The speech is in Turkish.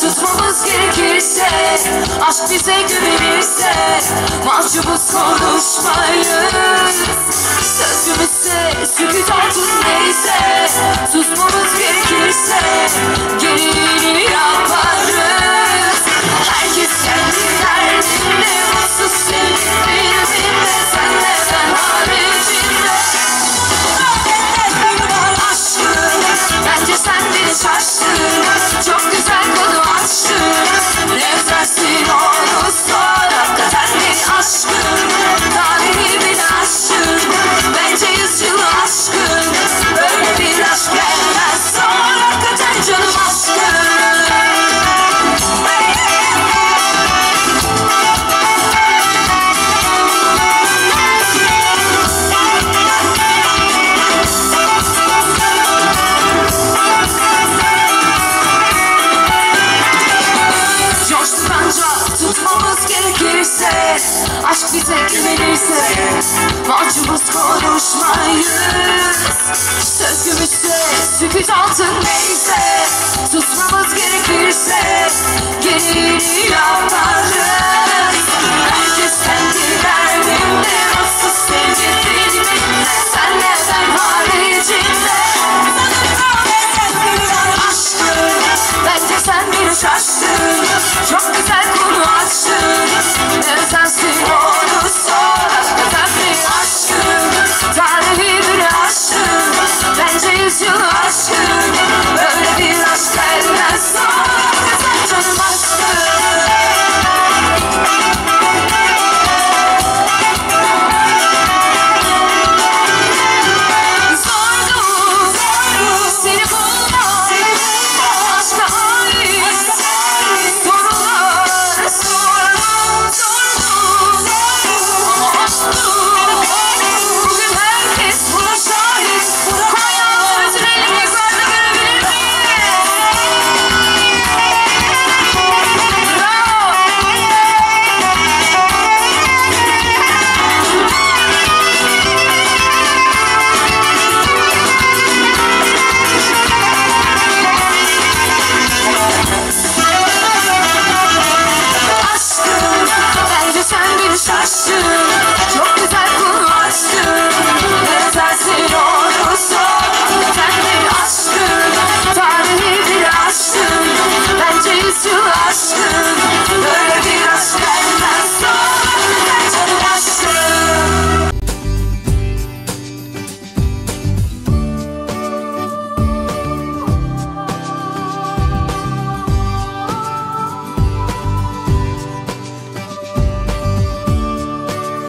Susmamız gerekirse Aşk bize güvenirse Mahcubuz konuşmayız. Sözümüzse Sürpriz altın neyse. Yalnız konuşmayız. Sözümüzde Sükut altındaysa Susmamız gerekirse Gereğini yapmayız I should